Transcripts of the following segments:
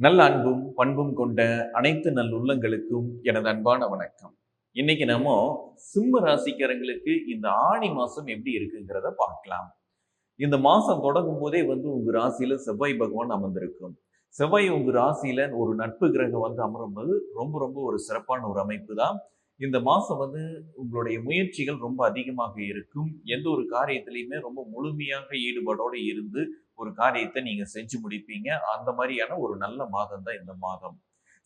நல்ல அன்பும் பண்பும் கொண்ட அனைத்து நல்லுள்ளங்களுக்கும் எனது அன்பான வணக்கம். இன்னைக்கு நம்ம சிம்ம ராசிக்காரங்களுக்கு இந்த ஆணி மாசம் எப்படி இருக்குங்கிறத பார்க்கலாம். இந்த மாசம் தொடங்கும் போதே வந்து உங்க ராசியில செவ்வாய் பகவான் அமர்ந்திருக்கும். செவ்வாய் உங்க ராசியில ஒரு நட்பு கிரகம் வந்து அமரும்போது ரொம்ப ரொம்ப ஒரு சிறப்பான ஒரு அமைப்பு தான் இந்த மாதம் வந்து உங்களுடைய முயற்சிகள் ரொம்ப அதிகமாக இருக்கும். எந்த ஒரு காரியத்திலையுமே ரொம்ப முழுமையாக ஈடுபாடோடு இருந்து ஒரு காரியத்தை நீங்கள் செஞ்சு முடிப்பீங்க. அந்த மாதிரியான ஒரு நல்ல மாதம் தான் இந்த மாதம்.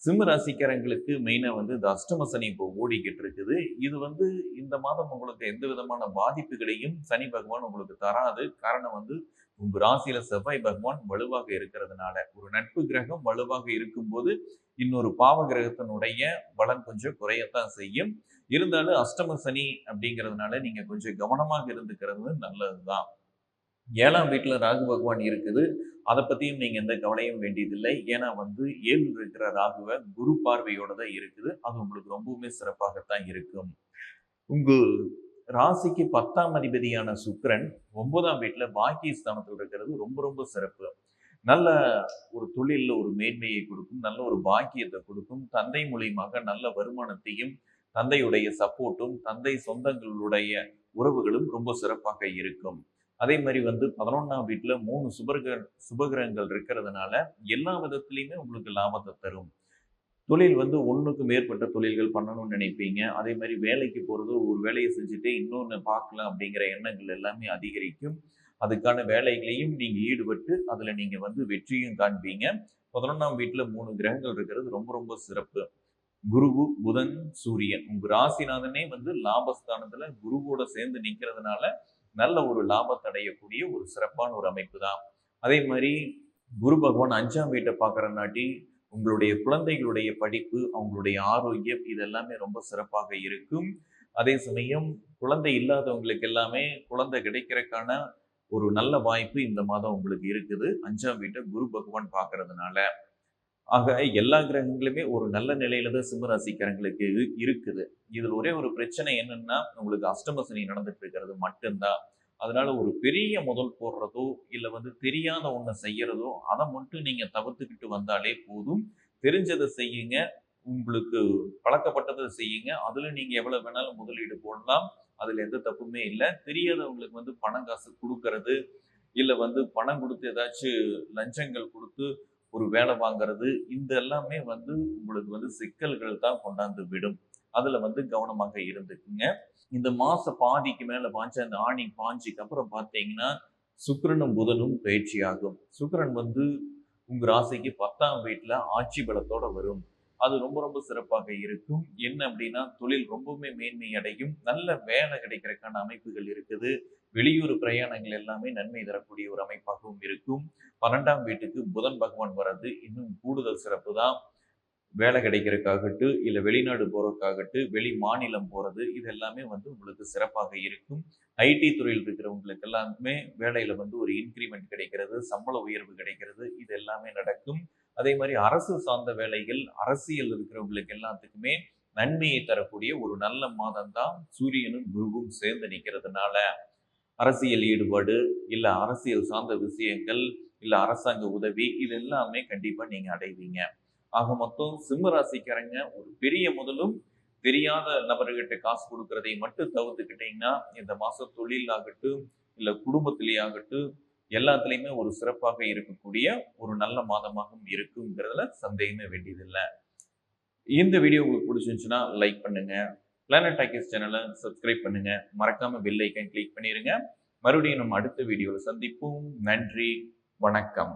சிம்ம ராசிக்காரங்களுக்கு மெயினாக வந்து இந்த அஷ்டம சனி இப்போ ஓடிக்கிட்டு இருக்குது. இது வந்து இந்த மாதம் உங்களுக்கு எந்த விதமான பாதிப்புகளையும் சனி பகவான் உங்களுக்கு தராது. காரணம் வந்து உங்க ராசியில செவ்வாய் பகவான் வலுவாக இருக்கிறதுனால ஒரு நட்பு கிரகம் வலுவாக இருக்கும்போது இன்னொரு பாவ கிரகத்தினுடைய பலன் கொஞ்சம் குறையத்தான் செய்யும். இருந்தாலும் அஷ்டம சனி அப்படிங்கிறதுனால நீங்க கொஞ்சம் கவனமாக இருந்துக்கிறது நல்லதுதான். ஏழாம் வீட்டுல ராகு பகவான் இருக்குது. அதை பத்தியும் நீங்க எந்த கவலையும் வேண்டியதில்லை. ஏன்னா வந்து ஏழு இருக்கிற ராகுவை குரு பார்வையோட தான் இருக்குது. அது உங்களுக்கு ரொம்பவுமே சிறப்பாகத்தான் இருக்கும். உங்கள் ராசிக்கு பத்தாம் அதிபதியான சுக்கிரன் ஒன்பதாம் வீட்டில் பாக்கிய ஸ்தானத்தில் இருக்கிறது ரொம்ப ரொம்ப சிறப்பு. நல்ல ஒரு தொழிலில் ஒரு மேன்மையை கொடுக்கும் நல்ல ஒரு பாக்கியத்தை கொடுக்கும். தந்தை மூலியமாக நல்ல வருமானத்தையும் தந்தையுடைய சப்போர்ட்டும் தந்தை சொந்தங்களுடைய உறவுகளும் ரொம்ப சிறப்பாக இருக்கும். அதே மாதிரி வந்து பதினொன்றாம் வீட்டில் மூணு சுபர்க சுபகிரகங்கள் இருக்கிறதுனால எல்லா விதத்துலையுமே உங்களுக்கு லாபத்தை தரும். தொழில் வந்து ஒன்றுக்கு மேற்பட்ட தொழில்கள் பண்ணணும்னு நினைப்பீங்க. அதே மாதிரி வேலைக்கு போகிறது ஒரு வேலையை செஞ்சுட்டு இன்னொன்று பார்க்கலாம் அப்படிங்கிற எண்ணங்கள் எல்லாமே அதிகரிக்கும். அதுக்கான வேலைகளையும் நீங்கள் ஈடுபட்டு அதில் நீங்கள் வந்து வெற்றியும் காண்பீங்க. பதினொன்றாம் வீட்டில் மூணு கிரகங்கள் இருக்கிறது. ரொம்ப ரொம்ப சிறப்பு. குருவு புதன் சூரியன். உங்கள் ராசிநாதனே வந்து லாபஸ்தானத்தில் குருவோட சேர்ந்து நிற்கிறதுனால நல்ல ஒரு லாபத்தை அடையக்கூடிய ஒரு சிறப்பான ஒரு அமைப்பு தான். அதே மாதிரி குரு பகவான் அஞ்சாம் வீட்டை பார்க்குறனாட்டி உங்களுடைய குழந்தைகளுடைய படிப்பு அவங்களுடைய ஆரோக்கியம் இதெல்லாமே ரொம்ப சிறப்பாக இருக்கும். அதே சமயம் குழந்தை இல்லாதவங்களுக்கு எல்லாமே குழந்தை கிடைக்கிறதுக்கான ஒரு நல்ல வாய்ப்பு இந்த மாதம் உங்களுக்கு இருக்குது. அஞ்சாம் வீட்டை குரு பகவான் பார்க்கறதுனால. ஆக எல்லா கிரகங்களுமே ஒரு நல்ல நிலையில தான் சிம்மராசிக்காரங்களுக்கு இருக்குது. இதில் ஒரே ஒரு பிரச்சனை என்னன்னா உங்களுக்கு அஷ்டம சனி நடந்துட்டு இருக்கிறது மட்டும்தான். அதனால ஒரு பெரிய முதல் போடுறதோ இல்லை வந்து தெரியாத ஒன்றை செய்யறதோ அதை மட்டும் நீங்கள் தவிர்த்துக்கிட்டு வந்தாலே போதும். தெரிஞ்சதை செய்யுங்க. உங்களுக்கு பழக்கப்பட்டதை செய்யுங்க. அதில் நீங்கள் எவ்வளோ வேணாலும் முதலீடு போடலாம். அதில் எந்த தப்புமே இல்லை. தெரியாதவங்களுக்கு வந்து பணம் காசு கொடுக்கறது இல்லை வந்து பணம் கொடுத்து ஏதாச்சும் லஞ்சங்கள் கொடுத்து ஒரு வேலை வாங்குறது இந்த எல்லாமே வந்து உங்களுக்கு வந்து சிக்கல்கள் தான் கொண்டாந்து விடும். அதுல வந்து கவனமாக இருந்துக்குங்க. இந்த மாச பாதிக்கு மேல பாஞ்ச அந்த ஆணி பாஞ்சிக்கு அப்புறம் பார்த்தீங்கன்னா சுக்கிரனும் புதனும் பயிற்சியாகும். சுக்கரன் வந்து உங்க ராசிக்கு பத்தாம் வீட்டுல ஆட்சி பலத்தோட வரும். அது ரொம்ப ரொம்ப சிறப்பாக இருக்கும். என்ன அப்படின்னா தொழில் ரொம்பவுமே மேன்மை அடையும். நல்ல வேலை கிடைக்கிறதுக்கான அமைப்புகள் இருக்குது. வெளியூர் பிரயாணங்கள் எல்லாமே நன்மை தரக்கூடிய ஒரு அமைப்பாகவும் இருக்கும். பன்னெண்டாம் வீட்டுக்கு புதன் பகவான் வர்றது இன்னும் கூடுதல் சிறப்பு தான் வேலை கிடைக்கிறதுக்காகட்டு இல்லை வெளிநாடு போகிறதுக்காகட்டும் வெளி மாநிலம் போகிறது இது எல்லாமே வந்து உங்களுக்கு சிறப்பாக இருக்கும். ஐடி துறையில் இருக்கிறவங்களுக்கு எல்லாமே வேலையில் வந்து ஒரு இன்க்ரிமெண்ட் கிடைக்கிறது சம்பள உயர்வு கிடைக்கிறது இது எல்லாமே நடக்கும். அதே மாதிரி அரசு சார்ந்த வேலைகள் அரசியல் இருக்கிறவங்களுக்கு எல்லாத்துக்குமே நன்மையை தரக்கூடிய ஒரு நல்ல மாதம் தான் சூரியனும் குருவும் சேர்ந்து நிற்கிறதுனால அரசியல் ஈடுபாடு இல்லை அரசியல் சார்ந்த விஷயங்கள் இல்லை அரசாங்க உதவி இது எல்லாமே கண்டிப்பாக நீங்கள் அடைவீங்க. ஆக மொத்தம் சிம்ம ராசிக்காரங்க ஒரு பெரிய முதலும் தெரியாத நபர்கிட்ட காசு கொடுக்கறதை மட்டும் தவிர்த்துக்கிட்டீங்கன்னா இந்த மாசம் தொழில் ஆகட்டும் இல்ல குடும்பத்திலே ஆகட்டும் எல்லாத்துலேயுமே ஒரு சிறப்பாக இருக்கக்கூடிய ஒரு நல்ல மாதமாகவும் இருக்குங்கிறதுல சந்தேகமே வேண்டியதில்லை. இந்த வீடியோ உங்களுக்கு பிடிச்சிருந்துச்சுன்னா லைக் பண்ணுங்க. பிளானட் டாக்கிஸ் சேனலை சப்ஸ்கிரைப் பண்ணுங்க. மறக்காம பெல் ஐக்கன் கிளிக் பண்ணிருங்க. மறுபடியும் நம்ம அடுத்த வீடியோவில் சந்திப்போம். நன்றி. வணக்கம்.